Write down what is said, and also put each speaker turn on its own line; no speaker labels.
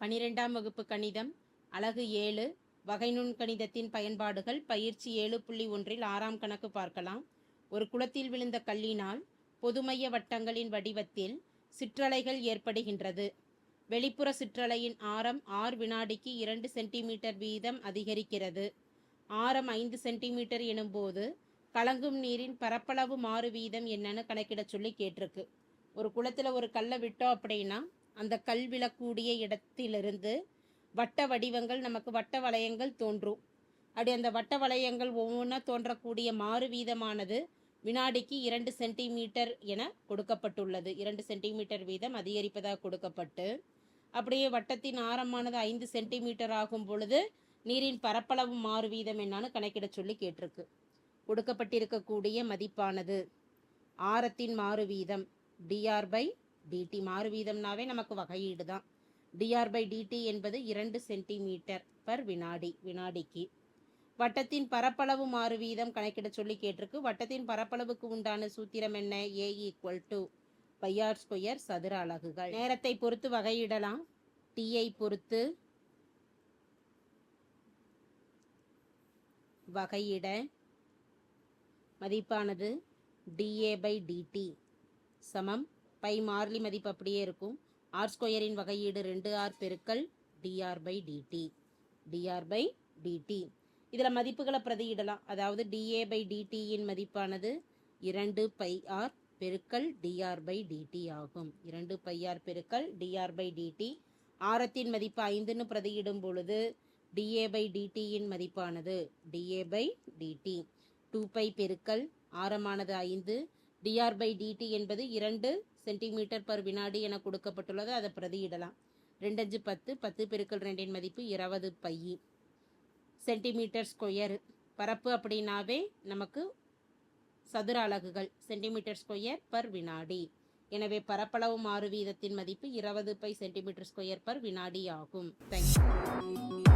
பனிரெண்டாம் வகுப்பு கணிதம் அலகு ஏழு வகை நுண்கணிதத்தின் பயன்பாடுகள் பயிற்சி ஏழு புள்ளி ஒன்றில் ஆறாம் கணக்கு பார்க்கலாம். ஒரு குளத்தில் விழுந்த கல்லினால் பொதுமைய வட்டங்களின் வடிவத்தில் சிற்றலைகள் ஏற்படுகின்றது. வெளிப்புற சிற்றலையின் ஆரம் ஆறு வினாடிக்கு இரண்டு சென்டிமீட்டர் வீதம் அதிகரிக்கிறது. ஆரம் ஐந்து சென்டிமீட்டர் எனும்போது கலங்கும் நீரின் பரப்பளவு மாறு வீதம் என்னன்னு கணக்கிட சொல்லி கேட்டிருக்கு. ஒரு குளத்தில் ஒரு கல்லை விட்டோம் அப்படின்னா அந்த கல் விழக்கூடிய இடத்திலிருந்து வட்ட வடிவங்கள் நமக்கு வட்ட வளையங்கள் தோன்றும். அப்படி அந்த வட்ட வளையங்கள் ஒவ்வொன்றா தோன்றக்கூடிய மாறு வீதமானது வினாடிக்கு இரண்டு சென்டிமீட்டர் என கொடுக்கப்பட்டுள்ளது. இரண்டு சென்டிமீட்டர் வீதம் அதிகரிப்பதாக கொடுக்கப்பட்டு அப்படியே வட்டத்தின் ஆரமானது ஐந்து சென்டிமீட்டர் ஆகும் பொழுது நீரின் பரப்பளவு மாறு வீதம் என்னான்னு கணக்கிட சொல்லி கேட்டிருக்கு. கொடுக்கப்பட்டிருக்கக்கூடிய மதிப்பானது ஆரத்தின் மாறு வீதம் டிஆர் பை டிடி மாறு வீதம்னாவே நமக்கு வகையீடு தான். டிஆர் பை டிடி என்பது இரண்டு சென்டிமீட்டர் பர் வினாடி வினாடிக்கு. வட்டத்தின் பரப்பளவு மாறு வீதம் கணக்கிட சொல்லி கேட்டிருக்கு. வட்டத்தின் பரப்பளவுக்கு உண்டான சூத்திரம் என்ன? A equal to pi r square சதுர அலகுகள். நேரத்தை பொறுத்து வகையிடலாம். டீயை பொறுத்து வகையிட மதிப்பானது டிஏ பை டிடி சமம். பை மாறிலி மதிப்பு அப்படியே இருக்கும். ஆர் ஸ்கொயரின் வகையீடு ரெண்டு ஆர் பெருக்கல் dr by dt dr by dt இதில் மதிப்புகளை பிரதியிடலாம். அதாவது டிஏ பை டிடியின் மதிப்பானது இரண்டு பை ஆர் பெருக்கல் டிஆர் பை டிடி ஆகும். இரண்டு பை ஆர் பெருக்கல் டிஆர் பை டிடி ஆரத்தின் மதிப்பு ஐந்துன்னு பிரதியிடும் பொழுது டிஏ பை டிடியின் மதிப்பானது DA by DD two by பெருக்கல் ஆரமானது ஐந்து டிஆர் பை டிடி என்பது இரண்டு சென்டிமீட்டர் பர் வினாடி என கொடுக்கப்பட்டுள்ளது. அதை பிரதியிடலாம். ரெண்டஞ்சு பத்து பத்து பெருக்கல் ரெண்டின் மதிப்பு இருபது பை சென்டிமீட்டர் ஸ்கொயர். பரப்பு அப்படின்னாவே நமக்கு சதுர அலகுகள். சென்டிமீட்டர் ஸ்கொயர் பர் வினாடி. எனவே பரப்பளவு மாறு வீதத்தின் மதிப்பு இருபது பை சென்டிமீட்டர் ஸ்கொயர் பர் வினாடி ஆகும். தேங்க்யூ